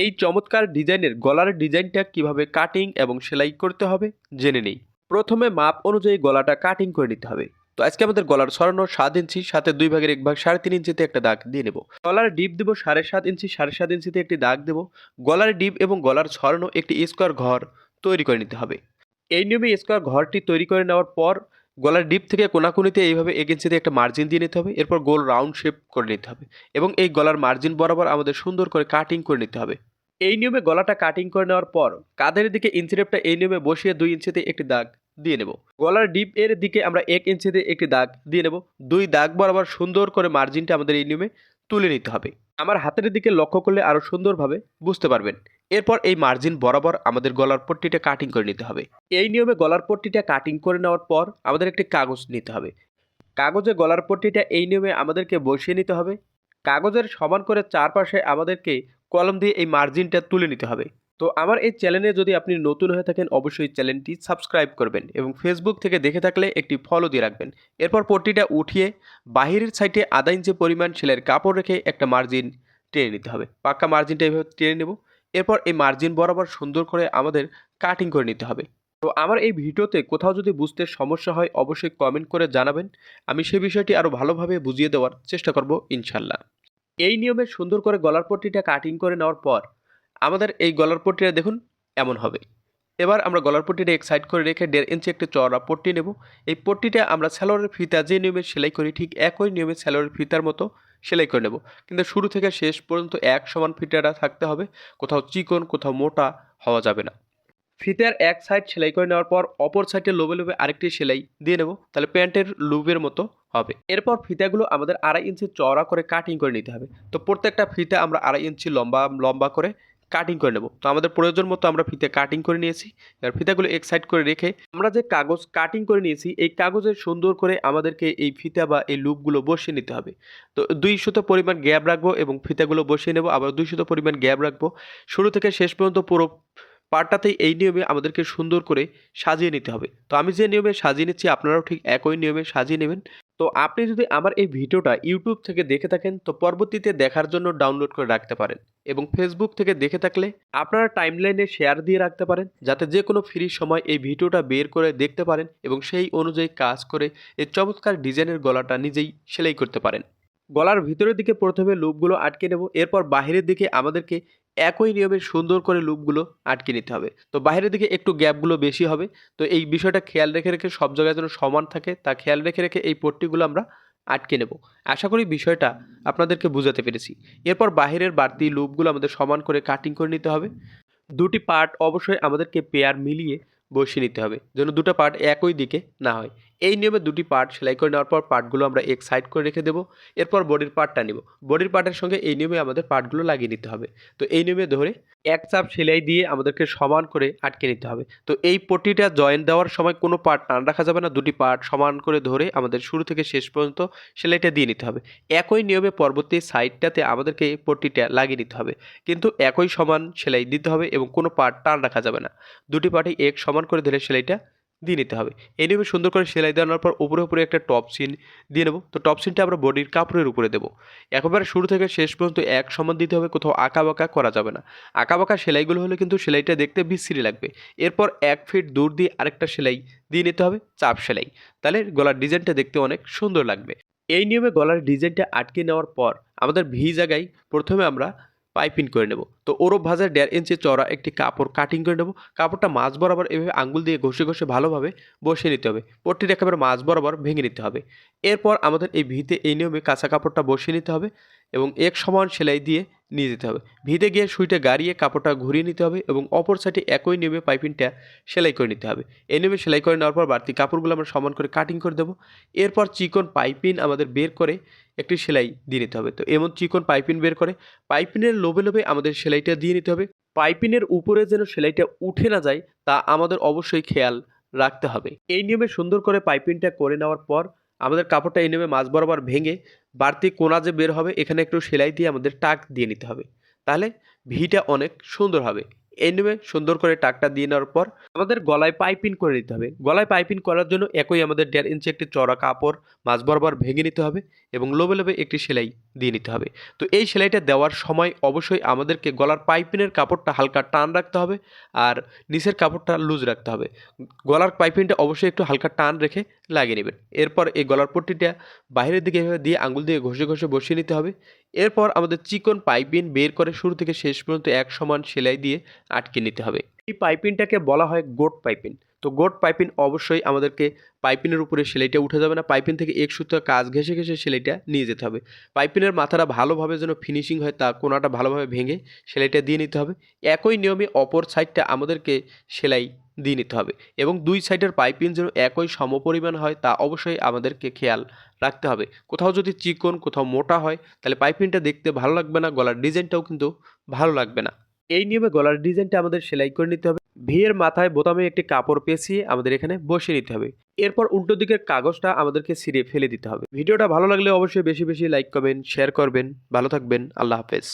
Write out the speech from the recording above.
এই চমৎকার ডিজাইনের গলার ডিজাইনটা কীভাবে কাটিং এবং সেলাই করতে হবে জেনে নেই। প্রথমে মাপ অনুযায়ী গলাটা কাটিং করে নিতে হবে। তো আজকে আমাদের গলার সরানো সাত ইঞ্চি, সাথে দুই ভাগের এক ভাগ সাড়ে তিন ইঞ্চিতে একটা দাগ দিয়ে নেব। গলার ডিপ দেবো সাড়ে সাত ইঞ্চি, সাড়ে সাত ইঞ্চিতে একটি দাগ দেবো। গলার ডিপ এবং গলার ছড়ানো একটি স্কোয়ার ঘর তৈরি করে নিতে হবে। এই নিয়মে স্কোয়ার ঘরটি তৈরি করে নেওয়ার পর গলার ডিপ থেকে কোনাকুনিতে এইভাবে এক ইঞ্চিতে একটা মার্জিন দিয়ে নিতে হবে। এরপর গোল রাউন্ড শেপ করে নিতে হবে এবং এই গলার মার্জিন বরাবর আমাদের সুন্দর করে কাটিং করে নিতে হবে। এই নিয়মে গলাটা কাটিং করে নেওয়ার পর কাঁধের দিকে ইঞ্চি এই নিয়মে বসিয়ে দুই ইঞ্চিতে একটি দাগ দিয়ে নেব। গলার ডিপ এর দিকে আমরা এক ইঞ্চিতে একটি দাগ দিয়ে নেব। দুই দাগ বরাবর সুন্দর করে মার্জিনটা আমাদের এই নিয়মে তুলে নিতে হবে। আমার হাতের দিকে লক্ষ্য করলে আরও সুন্দরভাবে বুঝতে পারবেন। এরপর এই মার্জিন বরাবর আমাদের গলার পট্টিটা কাটিং করে নিতে হবে। এই নিয়মে গলার পট্টিটা কাটিং করে নেওয়ার পর আমাদের একটি কাগজ নিতে হবে। কাগজে গলার পট্টিটা এই নিয়মে আমাদেরকে বসিয়ে নিতে হবে। কাগজের সমান করে চারপাশে আমাদেরকে কলম দিয়ে এই মার্জিনটা তুলে নিতে হবে। তো আমার এই চ্যানেলে যদি আপনি নতুন হয়ে থাকেন, অবশ্যই চ্যানেলটি সাবস্ক্রাইব করবেন এবং ফেসবুক থেকে দেখে থাকলে একটি ফলো দিয়ে রাখবেন। এরপর পট্টিটা উঠিয়ে বাহিরের সাইডে আধা ইঞ্চি পরিমাণ সেলের কাপড় রেখে একটা মার্জিন টেনে নিতে হবে। পাক্কা মার্জিনটা এভাবে টেনে নেব। এরপর এই মার্জিন বরাবর সুন্দর করে আমাদের কাটিং করে নিতে হবে। তো আমার এই ভিডিওতে কোথাও যদি বুঝতে সমস্যা হয়, অবশ্যই কমেন্ট করে জানাবেন। আমি সেই বিষয়টি আরও ভালোভাবে বুঝিয়ে দেওয়ার চেষ্টা করব ইনশাল্লাহ এই নিয়মে সুন্দর করে গলার পট্টিটা কাটিং করে নেওয়ার পর আমাদের এই গলার পট্টিটা দেখুন, এমন হবে। এবার আমরা গলার পট্টিটা এক সাইড করে রেখে দেড় ইঞ্চি একটি চড়া পট্টি নেব। এই পট্টিটা আমরা স্যালোয়ারের ফিতা যে নিয়মে সেলাই করি, ঠিক একই নিয়মে স্যালোয়ারের ফিতার মতো সেলাই করে নেব। কিন্তু শুরু থেকে শেষ পর্যন্ত এক সমান ফিতাটা থাকতে হবে, কোথাও চিকন, কোথাও মোটা হওয়া যাবে না। ফিতার এক সাইড সেলাই করে নেওয়ার পর অপর সাইডে লোবে লোবে আরেকটি সেলাই দিয়ে নেব। তাহলে প্যান্টের লুবের মতো হবে। এরপর ফিতাগুলো আমাদের আড়াই ইঞ্চি চওড়া করে কাটিং করে নিতে হবে। তো প্রত্যেকটা ফিতা আমরা আড়াই ইঞ্চি লম্বা লম্বা করে কাটিং করে নেব। তো আমাদের প্রয়োজন মতো আমরা ফিতে কাটিং করে নিয়েছি। এবার ফিতাগুলো এক সাইড করে রেখে আমরা যে কাগজ কাটিং করে নিয়েছি, এই কাগজের সুন্দর করে আমাদেরকে এই ফিতা বা এই লুপগুলো বসিয়ে নিতে হবে। তো দুই সুতো পরিমাণ গ্যাপ রাখব এবং ফিতাগুলো বসিয়ে নেব। আবার দুই শত পরিমাণ গ্যাপ রাখব। শুরু থেকে শেষ পর্যন্ত পুরো পার্টটাতেই এই নিয়মে আমাদেরকে সুন্দর করে সাজিয়ে নিতে হবে। তো আমি যে নিয়মে সাজিয়ে নিচ্ছি, আপনারাও ঠিক একই নিয়মে সাজিয়ে নেবেন। তো আপনি যদি আমার এই ভিডিওটা ইউটিউব থেকে দেখে থাকেন, তো পরবর্তীতে দেখার জন্য ডাউনলোড করে রাখতে পারেন এবং ফেসবুক থেকে দেখে থাকলে আপনারা টাইমলাইনে শেয়ার দিয়ে রাখতে পারেন, যাতে যে কোনো ফ্রি সময় এই ভিডিওটা বের করে দেখতে পারেন এবং সেই অনুযায়ী কাজ করে এই চমৎকার ডিজাইনের গলাটা নিজেই সেলাই করতে পারেন। গলার ভিতরের দিকে প্রথমে লুপগুলো আটকে নেব, এরপর বাহিরের দিকে আমাদেরকে একই নিয়মে সুন্দর করে লুপগুলো আটকে নিতে হবে। তো বাইরের দিকে একটু গ্যাপগুলো বেশি হবে। তো এই বিষয়টা খেয়াল রেখে রেখে সব জায়গায় যেন সমান থাকে, তা খেয়াল রেখে রেখে এই পট্টিগুলো আমরা আটকে নেব। আশা করি বিষয়টা আপনাদেরকে বুঝাতে পেরেছি। এরপর বাহিরের বাড়তি লুপগুলো আমাদের সমান করে কাটিং করে নিতে হবে। দুটি পার্ট অবশ্যই আমাদেরকে পেয়ার মিলিয়ে বসিয়ে নিতে হবে, যেন দুটো পার্ট একই দিকে না হয়। এই নিয়মে দুটি পার্ট সেলাই করে নেওয়ার পর পার্টগুলো আমরা এক সাইড করে রেখে দেবো। এরপর বডির পার্টটা নিব। বডির পার্টের সঙ্গে এই নিয়মে আমাদের পার্টগুলো লাগিয়ে নিতে হবে। তো এই নিয়মে ধরে এক চাপ সেলাই দিয়ে আমাদেরকে সমান করে আটকে নিতে হবে। তো এই পট্টিটা জয়েন দেওয়ার সময় কোনো পার্ট টান রাখা যাবে না। দুটি পার্ট সমান করে ধরে আমাদের শুরু থেকে শেষ পর্যন্ত সেলাইটা দিয়ে নিতে হবে। একই নিয়মে পরবর্তী সাইডটাতে আমাদেরকে পট্টিটা লাগিয়ে নিতে হবে। কিন্তু একই সমান সেলাই দিতে হবে এবং কোনো পার্ট টান রাখা যাবে না। দুটি পার্টই এক সমান করে ধরে সেলাইটা দিয়ে নিতে হবে। এই নিয়মে সুন্দর করে সেলাই দেওয়ানোর পর উপরে উপরে একটা টপ সিন দিয়ে নেব। তো টপ সিনটা আমরা বডির কাপড়ের উপরে দেবো। একেবারে শুরু থেকে শেষ পর্যন্ত এক সমান দিতে হবে, কোথাও আঁকা বাঁকা করা যাবে না। আঁকা বাঁকা সেলাইগুলো হলে কিন্তু সেলাইটা দেখতে বিশ্রী লাগবে। এরপর এক ফিট দূর দিয়ে আরেকটা সেলাই দিয়ে নিতে হবে, চাপ সেলাই। তাহলে গলার ডিজাইনটা দেখতে অনেক সুন্দর লাগবে। এই নিয়মে গলার ডিজাইনটা আটকে নেওয়ার পর আমাদের ভি জায়গায় প্রথমে আমরা পাইপিং করে নেব। তো ওরব ভাজার দেড় ইঞ্চি চড়া একটি কাপড় কাটিং করে নেব। কাপড়টা মাছ বরাবর এভাবে আঙ্গুল দিয়ে ঘষে ঘষে ভালোভাবে বসিয়ে নিতে হবে। পট্টির একেবারে মাছ বরাবর ভেঙে নিতে হবে। এরপর আমাদের এই ভিতে এই নিয়মে কাঁচা কাপড়টা বসিয়ে নিতে হবে এবং এক সমান সেলাই দিয়ে নিয়ে যেতে হবে। ভিতে গিয়ে সুইটা গাড়িয়ে কাপড়টা ঘুরিয়ে নিতে হবে এবং অপর সাইডে একই নিয়মে পাইপিংটা সেলাই করে নিতে হবে। এই নিয়মে সেলাই করে নেওয়ার পর বাড়তি কাপড়গুলো আমরা সমান করে কাটিং করে দেবো। এরপর চিকন পাইপিন আমাদের বের করে একটি সেলাই দিয়ে নিতে হবে। তো এমন চিকন পাইপিন বের করে পাইপিনের লোভে লোভে আমাদের সেলাইটা দিয়ে নিতে হবে। পাইপিনের উপরে যেন সেলাইটা উঠে না যায় তা আমাদের অবশ্যই খেয়াল রাখতে হবে। এই নিয়মে সুন্দর করে পাইপিংটা করে নেওয়ার পর আমাদের কাপড়টা এই নেমে মাছ বরাবর ভেঙে বাড়তি কোনা যে বের হবে, এখানে একটু সেলাই দিয়ে আমাদের টাক দিয়ে নিতে হবে। তাহলে ভিটা অনেক সুন্দর হবে। নিয়মে সুন্দর করে টাকটা দিয়ে নেওয়ার পর আমাদের গলায় পাইপিং করে নিতে হবে। গলায় পাইপিং করার জন্য একই আমাদের দেড় ইঞ্চি একটি চড়া কাপড়, মাঝ বরাবর ভেঙে নিতে হবে এবং লোবে লোবে একটি সেলাই দিয়ে নিতে হবে। তো এই সেলাইটা দেওয়ার সময় অবশ্যই আমাদেরকে গলার পাইপিনের কাপড়টা হালকা টান রাখতে হবে আর নিচের কাপড়টা লুজ রাখতে হবে। গলার পাইপিংটা অবশ্যই একটু হালকা টান রেখে লাগিয়ে নেবেন। এরপর এই গলার পট্টিটা বাইরের দিকে এভাবে দিয়ে আঙুল দিয়ে ঘষে ঘষে বসিয়ে নিতে হবে। এরপর আমাদের চিকন পাইপিন বের করে শুরু থেকে শেষ পর্যন্ত এক সমান সেলাই দিয়ে আটকে নিতে হবে। এই পাইপিনটাকে বলা হয় গোট পাইপিন তো গোট পাইপিন অবশ্যই আমাদেরকে পাইপিনের উপরে সেলাইটা উঠে যাবে না। পাইপিন থেকে এক সুতো কাজ ঘেসে ঘেসে সেলাইটা নিয়ে যেতে হবে। পাইপিনের মাথাটা ভালোভাবে যেন ফিনিশিং হয়, তা কোনাটা ভালোভাবে ভেঙে সেলাইটা দিয়ে নিতে হবে। একই নিয়মে অপর সাইডটা আমাদেরকে সেলাই দিয়ে নিতে হবে। এবং দুই সাইডের পাইপিং যেন একই সমপরিমাণ হয়, তা অবশ্যই আমাদেরকে খেয়াল রাখতে হবে। কোথাও যদি চিকন, কোথাও মোটা হয়, তাহলে পাইপিংটা দেখতে ভালো লাগবে না, গলার ডিজাইনটাও কিন্তু ভালো লাগবে না। এই নিয়মে গলার ডিজাইনটা আমাদের সেলাই করে নিতে হবে। ভিয়ের মাথায় বোতামে একটি কাপড় পেঁচিয়ে আমাদের এখানে বসিয়ে নিতে হবে। এরপর উল্টো দিকের কাগজটা আমাদেরকে ছিঁড়ে ফেলে দিতে হবে। ভিডিওটা ভালো লাগলে অবশ্যই বেশি বেশি লাইক, কমেন্ট, শেয়ার করবেন। ভালো থাকবেন। আল্লাহ হাফেজ।